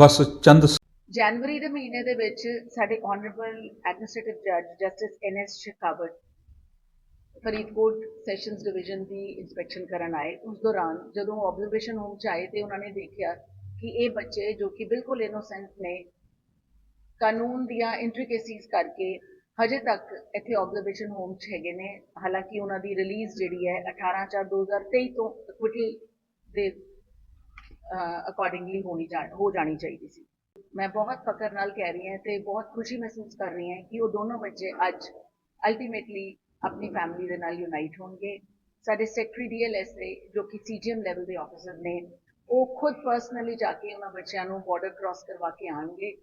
ਬਸ ਚੰਦ ਜਨਵਰੀ ਦੇ ਮਹੀਨੇ ਦੇ ਵਿੱਚ ਸਾਡੇ ਆਨਰੇਬਲ ਐਡਮਿਨਿਸਟ੍ਰੇਟਿਵ ਜੱਜ justice N S Shekhawat Faridkot sessions division ਦੀ ਇਨਸਪੈਕਸ਼ਨ ਕਰਨ ਆਏ। ਉਸ ਦੌਰਾਨ ਜਦੋਂ ਆਬਜ਼ਰਵੇਸ਼ਨ ਹੋਮ ਚ ਆਏ ਤੇ ਉਹਨਾਂ ਨੇ ਦੇਖਿਆ ਕਿ ਇਹ ਬੱਚੇ ਜੋ ਕਿ ਬਿਲਕੁਲ ਇਨੋਸੈਂਟ ਨੇ, ਕਾਨੂੰਨ ਦੀਆਂ ਇੰਟ੍ਰਿਕੇਸੀਜ਼ ਕਰਕੇ ਹਜੇ ਤੱਕ ਇੱਥੇ ਆਬਜ਼ਰਵੇਸ਼ਨ ਹੋਮ 'ਚ ਹੈਗੇ ਨੇ। ਹਾਲਾਂਕਿ ਉਹਨਾਂ ਦੀ ਰਿਲੀਜ਼ ਜਿਹੜੀ ਹੈ 18 ਚਾਰ 2023 ਤੋਂ ਇਕੁਇਟੀ ਦੇ ਅਕੋਰਡਿੰਗਲੀ ਹੋਣੀ ਜਾ ਹੋ ਜਾਣੀ ਚਾਹੀਦੀ ਸੀ ਮੈਂ ਬਹੁਤ ਫਕਰ ਨਾਲ ਕਹਿ ਰਹੀ ਹਾਂ ਤੇ ਬਹੁਤ ਖੁਸ਼ੀ ਮਹਿਸੂਸ ਕਰ ਰਹੀ ਹਾਂ ਕਿ ਉਹ ਦੋਨੋਂ ਬੱਚੇ ਅੱਜ ਅਲਟੀਮੇਟਲੀ ਆਪਣੀ ਫੈਮਿਲੀ ਦੇ ਨਾਲ ਯੂਨਾਈਟ ਹੋਣਗੇ ਸਾਡੇ ਸੈਕਟਰੀ ਡੀਐਲਐਸਏ ਜੋ ਕਿ ਸੀਜੀਐਮ ਲੈਵਲ ਦੇ ਆਫੀਸਰ ਨੇ ਉਹ ਖੁਦ ਪਰਸਨਲੀ ਜਾ ਕੇ ਉਹਨਾਂ ਬੱਚਿਆਂ ਨੂੰ ਬਾਰਡਰ ਕ੍ਰਾਸ ਕਰਵਾ ਕੇ ਆਣਗੇ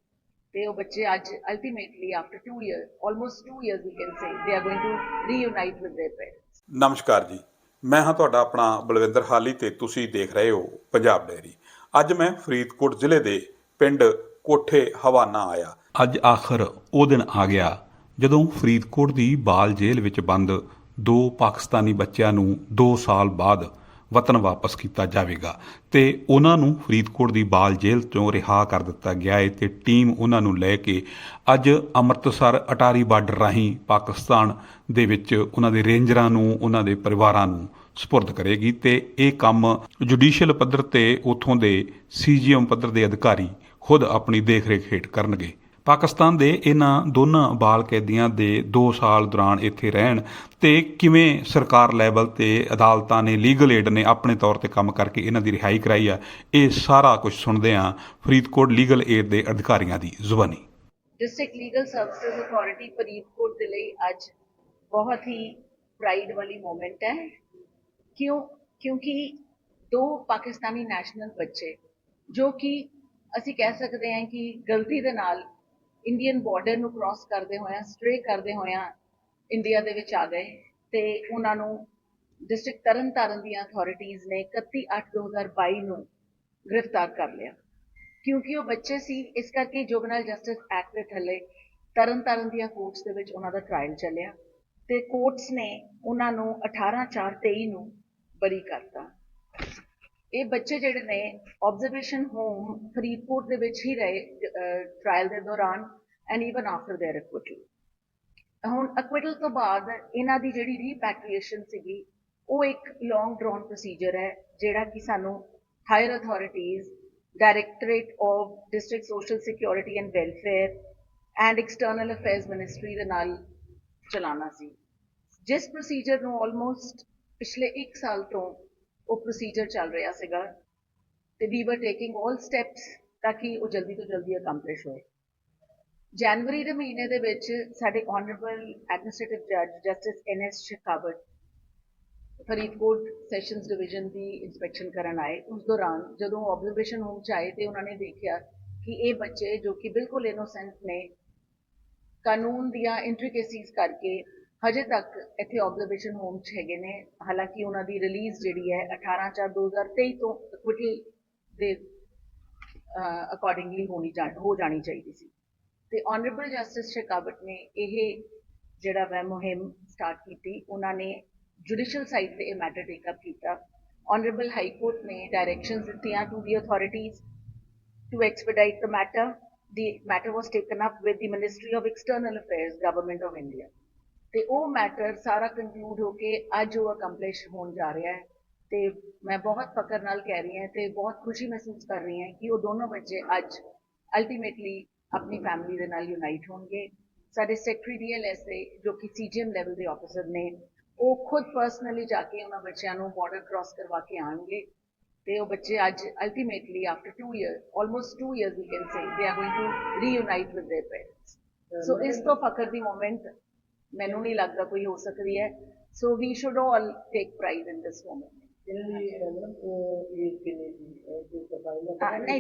ਤੇ ਉਹ ਬੱਚੇ ਅੱਜ ultimately after 2 year almost 2 years we can say they are going to reunite with their parents ਨਮਸਕਾਰ ਜੀ ਮੈਂ ਹਾਂ ਤੁਹਾਡਾ ਆਪਣਾ ਬਲਵਿੰਦਰ ਹਾਲੀ ਤੇ ਤੁਸੀਂ ਦੇਖ ਰਹੇ ਹੋ ਪੰਜਾਬ ਡੈਰੀ ਅੱਜ ਮੈਂ ਫਰੀਦਕੋਟ ਜ਼ਿਲ੍ਹੇ ਦੇ ਪਿੰਡ ਕੋਠੇ ਹਵਾਨਾ ਆਇਆ। ਅੱਜ ਆਖਰ ਉਹ ਦਿਨ ਆ ਗਿਆ ਜਦੋਂ ਫਰੀਦਕੋਟ ਦੀ ਬਾਲ ਜੇਲ੍ਹ ਵਿੱਚ ਬੰਦ ਦੋ ਪਾਕਿਸਤਾਨੀ ਬੱਚਿਆਂ ਨੂੰ 2 ਸਾਲ ਬਾਅਦ ਵਤਨ ਵਾਪਸ ਕੀਤਾ ਜਾਵੇਗਾ। ਤੇ ਉਹਨਾਂ ਨੂੰ ਫਰੀਦਕੋਟ ਦੀ ਬਾਲ ਜੇਲ੍ਹ ਤੋਂ ਰਿਹਾ ਕਰ ਦਿੱਤਾ ਗਿਆ ਹੈ ਤੇ ਟੀਮ ਉਹਨਾਂ ਨੂੰ ਲੈ ਕੇ ਅੱਜ ਅੰਮ੍ਰਿਤਸਰ ਅਟਾਰੀ ਬਾਰਡਰ ਰਾਹੀਂ ਪਾਕਿਸਤਾਨ ਦੇ ਵਿੱਚ ਉਹਨਾਂ ਦੇ ਰੇਂਜਰਾਂ ਨੂੰ, ਉਹਨਾਂ ਦੇ ਪਰਿਵਾਰਾਂ ਨੂੰ ਸਪੁਰਦ ਕਰੇਗੀ ਤੇ ਇਹ ਕੰਮ ਜੁਡੀਸ਼ੀਅਲ ਪੱਧਰ ਤੇ ਉਥੋਂ ਦੇ ਸੀਜੀਐਮ ਪੱਧਰ ਦੇ ਅਧਿਕਾਰੀ ਖੁਦ ਆਪਣੀ ਦੇਖਰੇਖ ਹੇਠ ਕਰਨਗੇ। ਪਾਕਿਸਤਾਨ ਦੇ ਇਹਨਾਂ ਦੋਨਾਂ ਬਾਲ ਕੈਦੀਆਂ ਦੇ 2 ਸਾਲ ਦੌਰਾਨ ਇੱਥੇ ਰਹਿਣ ਤੇ ਕਿਵੇਂ ਸਰਕਾਰ ਲੈਵਲ ਤੇ ਅਦਾਲਤਾਂ ਨੇ ਲੀਗਲ ਏਡ ਨੇ ਆਪਣੇ ਤੌਰ ਤੇ ਕੰਮ ਕਰਕੇ ਇਹਨਾਂ ਦੀ ਰਿਹਾਈ ਕਰਾਈ ਆ, ਇਹ ਸਾਰਾ ਕੁਝ ਸੁਣਦੇ ਆ ਫਰੀਦਕੋਟ ਲੀਗਲ ਏਡ ਦੇ ਅਧਿਕਾਰੀਆਂ ਦੀ ਜ਼ੁਬਾਨੀ। District legal services authority Faridkot ਦੇ ਲਈ ਅੱਜ ਬਹੁਤ ਹੀ ਪ੍ਰਾਈਡ ਵਾਲੀ ਮੂਮੈਂਟ ਹੈ। ਕਿਉਂ, ਕਿਉਂਕਿ ਦੋ ਪਾਕਿਸਤਾਨੀ ਨੈਸ਼ਨਲ ਬੱਚੇ, ਜੋ ਕਿ ਅਸੀਂ ਕਹਿ ਸਕਦੇ ਹਾਂ ਕਿ ਗਲਤੀ ਦੇ ਨਾਲ ਇੰਡੀਅਨ ਬਾਰਡਰ ਨੂੰ ਕ੍ਰਾਸ ਕਰਦੇ ਹੋਇਆਂ ਸਟ੍ਰੇ ਕਰਦੇ ਹੋਇਆਂ ਇੰਡੀਆ ਦੇ ਵਿੱਚ ਆ ਗਏ ਤੇ ਉਹਨਾਂ ਨੂੰ ਡਿਸਟ੍ਰਿਕਟ ਤਰਨਤਾਰਨ ਦੀਆਂ ਅਥਾਰਟੀਆਂ ਨੇ 31/8/2022 ਨੂੰ ਗ੍ਰਿਫਤਾਰ ਕਰ ਲਿਆ। ਕਿਉਂਕਿ ਉਹ ਬੱਚੇ ਸੀ, ਇਸ ਕਰਕੇ ਜੁਵਨਲ ਜਸਟਿਸ ਐਕਟ ਦੇ ਥੱਲੇ ਤਰਨਤਾਰਨ ਦੀਆਂ ਕੋਰਟਸ ਦੇ ਵਿੱਚ ਉਹਨਾਂ ਦਾ ਟ੍ਰਾਇਲ ਚੱਲਿਆ ਤੇ ਕੋਰਟਸ ਨੇ ਉਹਨਾਂ ਨੂੰ 18/4/23 ਨੂੰ ਬਰੀ ਕਰਤਾ। ਇਹ ਬੱਚੇ ਜਿਹੜੇ ਨੇ ਆਬਜ਼ਰਵੇਸ਼ਨ ਹੋਮ ਫਰੀਦਕੋਟ ਦੇ ਵਿੱਚ ਹੀ ਰਹੇ ਟ੍ਰਾਇਲ ਦੇ ਦੌਰਾਨ and even after their acquittal ਹੁਣ ਅਕਵਿਟਲ ਤੋਂ ਬਾਅਦ ਇਹਨਾਂ ਦੀ ਜਿਹੜੀ ਰੀਪੈਟਰੀਏਸ਼ਨ ਸੀਗੀ ਉਹ ਇੱਕ ਲੌਂਗ ਡਰਾਨ ਪ੍ਰੋਸੀਜਰ ਹੈ ਜਿਹੜਾ ਕਿ ਸਾਨੂੰ hire ਅਥਾਰਟੀਆਂ directorate of district social security and welfare and external affairs ministry ਦੇ ਨਾਲ ਚਲਾਉਣਾ ਸੀ ਜਿਸ ਪ੍ਰੋਸੀਜਰ ਨੂੰ ਆਲਮੋਸਟ ਪਿਛਲੇ 1 ਸਾਲ ਤੋਂ ਉਹ ਪ੍ਰੋਸੀਜਰ ਚੱਲ ਰਿਹਾ ਸੀਗਾ ਤੇ ਵੀ ਵਰ ਟੇਕਿੰਗ ਆਲ ਸਟੈਪਸ ਤਾਂ ਕਿ ਉਹ ਜਲਦੀ ਤੋਂ ਜਲਦੀ ਅਕੰਪਲਿਸ਼ ਹੋਏ। ਜਨਵਰੀ ਦੇ ਮਹੀਨੇ ਦੇ ਵਿੱਚ ਸਾਡੇ ਆਨਰੇਬਲ ਐਡਮਿਨਿਸਟ੍ਰੇਟਿਵ ਜੱਜ justice N S Shekhawat Faridkot sessions division ਦੀ ਇਨਸਪੈਕਸ਼ਨ ਕਰਨ ਆਏ। ਉਸ ਦੌਰਾਨ ਜਦੋਂ ਆਬਜ਼ਰਵੇਸ਼ਨ ਹੋਮ ਚ ਆਏ ਤੇ ਉਹਨਾਂ ਨੇ ਦੇਖਿਆ ਕਿ ਇਹ ਬੱਚੇ ਜੋ ਕਿ ਬਿਲਕੁਲ ਇਨੋਸੈਂਟ ਨੇ, ਕਾਨੂੰਨ ਦੀਆਂ ਇੰਟ੍ਰਿਕੇਸੀਜ਼ ਕਰਕੇ ਹਜੇ ਤੱਕ ਇੱਥੇ ਆਬਜ਼ਰਵੇਸ਼ਨ ਹੋਮ 'ਚ ਹੈਗੇ ਨੇ। ਹਾਲਾਂਕਿ ਉਹਨਾਂ ਦੀ ਰਿਲੀਜ਼ ਜਿਹੜੀ ਹੈ 18 ਚਾਰ 2023 ਤੋਂ ਇਕੁਇਟੀ ਦੇ ਅਕੋਰਡਿੰਗਲੀ ਹੋਣੀ ਹੋ ਜਾਣੀ ਚਾਹੀਦੀ ਸੀ। ਤੇ ਆਨਰੇਬਲ ਜਸਟਿਸ ਸ਼ਿਕਾਵਤ ਨੇ ਇਹ ਜਿਹੜਾ ਵੈ ਮੁਹਿੰਮ ਸਟਾਰਟ ਕੀਤੀ ਉਹਨਾਂ ਨੇ ਜੁਡੀਸ਼ੀਅਲ ਸਾਈਡ ਤੇ ਇਹ ਮੈਟਰ ਟੇਕ ਅਪ ਕੀਤਾ। ਆਨਰੇਬਲ ਹਾਈ ਕੋਰਟ ਨੇ ਡਾਇਰੈਕਸ਼ਨਸ ਦਿੱਤੀਆਂ to the ਅਥਾਰਟੀਆਂ to expedite the matter The matter was taken up with the Ministry of External Affairs, Government of India. ਤੇ ਉਹ ਮੈਟਰ ਸਾਰਾ ਕੰਕਲੂਡ ਹੋ ਕੇ ਅੱਜ ਉਹ ਅਕੰਪਲਿਸ਼ ਹੋਣ ਜਾ ਰਿਹਾ ਹੈ ਤੇ ਮੈਂ ਬਹੁਤ ਫਕਰ ਨਾਲ ਕਹਿ ਰਹੀ ਹਾਂ ਤੇ ਬਹੁਤ ਖੁਸ਼ੀ ਮਹਿਸੂਸ ਕਰ ਰਹੀ ਹਾਂ ਕਿ ਉਹ ਦੋਨੋਂ ਬੱਚੇ ਅੱਜ ਅਲਟੀਮੇਟਲੀ ਆਪਣੀ ਫੈਮਿਲੀ ਦੇ ਨਾਲ ਯੂਨਾਈਟ ਹੋਣਗੇ ਸਾਡੇ ਸੈਕਟਰੀ ਡੀਐਲਐਸਏ ਜੋ ਕਿ ਸੀਜੀਐਮ ਲੈਵਲ ਦੇ ਆਫੀਸਰ ਨੇ ਉਹ ਖੁਦ ਪਰਸਨਲੀ ਜਾ ਕੇ ਉਹਨਾਂ ਬੱਚਿਆਂ ਨੂੰ ਬਾਰਡਰ ਕ੍ਰਾਸ ਕਰਵਾ ਕੇ ਆਣਗੇ ਤੇ ਉਹ ਬੱਚੇ ਅੱਜ ultimately after 2 year almost 2 years we can say they are going to reunite with their parents so ਇਸ ਤੋਂ ਫਖਰ ਦੀ ਮੂਮੈਂਟ ਮੈਨੂੰ ਨਹੀਂ ਲੱਗਦਾ ਕੋਈ ਹੋ ਸਕਦੀ ਹੈ so we should all take pride in this moment ਨਹੀਂ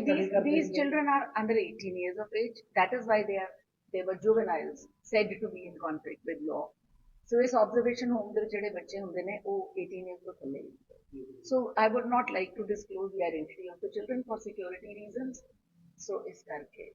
these these children are under 18 years of age that is why they are they were juveniles said to be in conflict with law so ਇਸ observation home ਦੇ ਵਿੱਚ ਜਿਹੜੇ ਬੱਚੇ ਹੁੰਦੇ ਨੇ ਉਹ 18 years ਤੋਂ ਥੱਲੇ ਹੀ So I would not like to disclose the identity of the children for security reasons. So is karke.